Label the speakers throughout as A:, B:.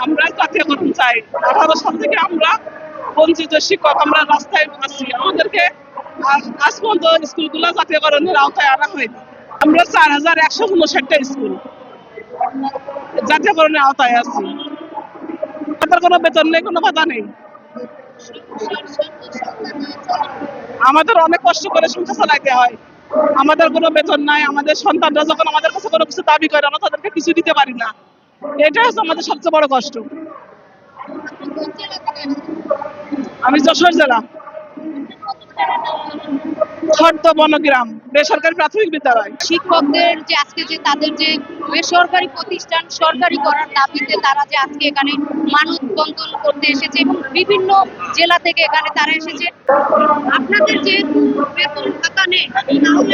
A: আমরা জাতীয়করণ চাই। আঠারো সাল থেকে আমরা বঞ্চিত শিক্ষক, আমরা রাস্তায় আছি। আমাদেরকে আজ- পর্যন্ত স্কুলগুলো জাতীয়করণের আওতায় আনা হয়নি। আমরা চার হাজার একশো উনষাটটা স্কুল জাতীয়করণের আওতায় আছি। আমাদের কোনো বেতন নেই, কোনো ভাতা নেই। আমাদের অনেক কষ্ট করে সংসার চালাইতে হয়। আমাদের কোনো বেতন নাই, আমাদের সন্তানরা যখন আমাদের কাছে কোনো কিছু দাবি করে আমরা তাদেরকে কিছু দিতে পারি না। এটা হচ্ছে আমাদের সবচেয়ে বড় কষ্ট। আমি যশোর জেলা। বনগ্রাম বেসরকারি প্রাথমিক বিদ্যালয়।
B: শিক্ষকদের যে আজকে যে তাদের যে বেসরকারি প্রতিষ্ঠান সরকারি করার দাবিতে তারা যে আজকে এখানে মানববন্ধন করতে এসেছে বিভিন্ন জেলা থেকে এখানে তারা এসেছে। আপনাদের যে বেতন ভাতা নেই তাহলে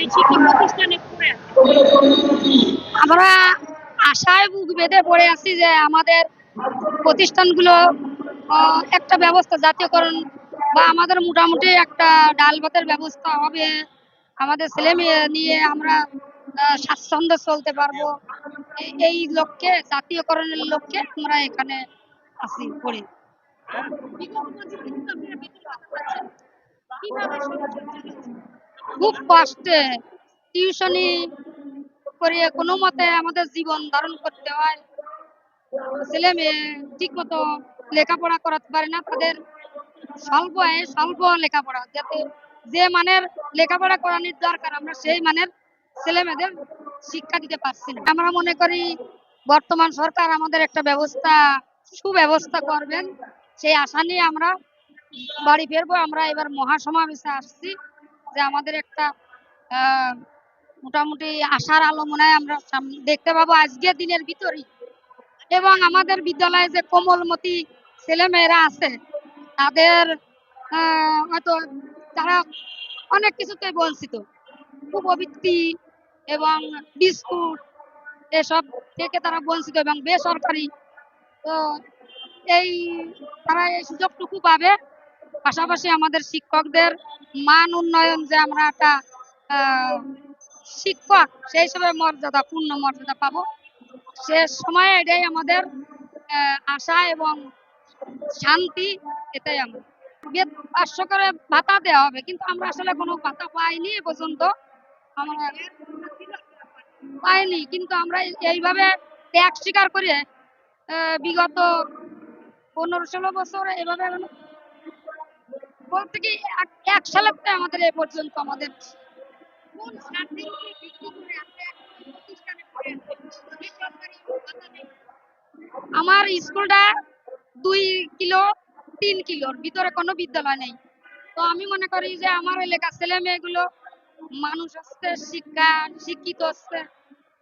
B: এই শিক্ষা প্রতিষ্ঠানে আমরা আশায় বুক বেঁধে পড়ে আছি যে আমাদের প্রতিষ্ঠানগুলো একটা ব্যবস্থা জাতীয়করণ বা আমাদের মোটামুটি একটা ডাল ভাতের ব্যবস্থা হবে। আমাদের ছেলে মেয়ে নিয়ে আমরা স্বাচ্ছন্দ্যে চলতে পারব। এই- লক্ষ্যে, জাতীয়করণের লক্ষ্যে আমরা এখানে আছি পড়ে। খুব কষ্টে। টিউশনি করিয়ে কোনো মতে আমাদের জীবন ধারণ করতে হয়। ছেলে মেয়ে ঠিক মতো লেখাপড়া করাতে পারে না, তাদের স্বল্প আয়ে স্বল্প লেখাপড়া। যাতে যে মানের লেখাপড়া করানোর দরকার, আমরা সেই মানের ছেলে মেয়েদের শিক্ষা দিতে পারছি না। আমরা মনে করি, বর্তমান সরকার আমাদের একটা ব্যবস্থা, সুব্যবস্থা করবেন। সেই আশা নিয়ে আমরা বাড়ি ফিরবো। আমরা এবার মহাসমাবেশে আসছি যে আমাদের একটা মোটামুটি আশার আলো মনে হয় আমরা দেখতে পাবো আজকের দিনের ভিতরেই। এবং আমাদের বিদ্যালয়ে যে কোমলমতি ছেলেমেয়েরা আছে, তাদের হয়তো তারা অনেক কিছুতে বঞ্চিত। উপবৃত্তি এবং বিস্কুট এসব থেকে তারা বঞ্চিত এবং বেসরকারি, তো এই তারা এই সুযোগটুকু পাবে। পাশাপাশি আমাদের শিক্ষকদের মান উন্নয়ন যে আমরা একটা শিক্ষক, সেই হিসেবে মর্যাদা, পূর্ণ মর্যাদা পাবো। শেষ সময়ে এটাই আমাদের আশা এবং শান্তি, এটাই আমরা। পাঁচশো করে ভাতা দেওয়া হবে, কিন্তু আমরা আসলে কোনো ভাতা পাইনি এ পর্যন্ত। আমরা পাইনি, কিন্তু আমরা এইভাবে ত্যাগ স্বীকার করে বিগত পনেরো ষোলো বছর এভাবে বলতে কি, এক সালের আমাদের এ পর্যন্ত আমাদের আমরা স্কুলটা দুই কিলো তিন কিলোর ভিতরে কোনো বিদ্যালয় নেই। তো আমি মনে করি যে আমার এলাকার ছেলে মেয়েগুলো মানুষ হচ্ছে শিক্ষা শিক্ষিত হচ্ছে।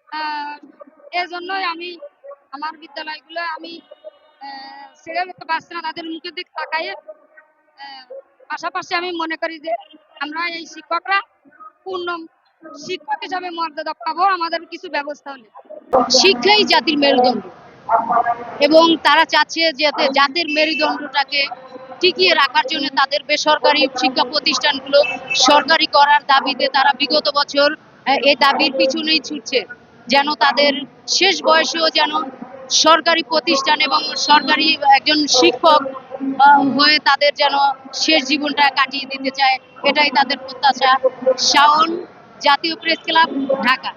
B: আহ, এর জন্যই আমি আমার বিদ্যালয়গুলো আমি ছেড়ে দিতে পারছি না তাদের মুখের দিক তাকাইয়ে পাশাপাশি আমি মনে করি যে আমরা এই শিক্ষকরা পূর্ণ শিক্ষক হিসাবে মর্যাদা পাবো, আমাদের কিছু ব্যবস্থা হলে। শিক্ষাই জাতির মেরুদণ্ড। এবং তারা চাচ্ছে যাতে জাতির মেরুদণ্ডটাকে টিকিয়ে রাখার জন্য তাদের বেসরকারি শিক্ষা প্রতিষ্ঠানগুলো সরকারি করার দাবিতে তারা বিগত বছর এই দাবির পিছনেই ছুটছে, যেন তাদের শেষ বয়সেও যেন সরকারি প্রতিষ্ঠান এবং সরকারি একজন শিক্ষক হয়ে তাদের যেন শেষ জীবনটা কাটিয়ে দিতে চায়, এটাই তাদের প্রত্যাশা। শাওন জাতীয় প্রেস ক্লাব, ঢাকা।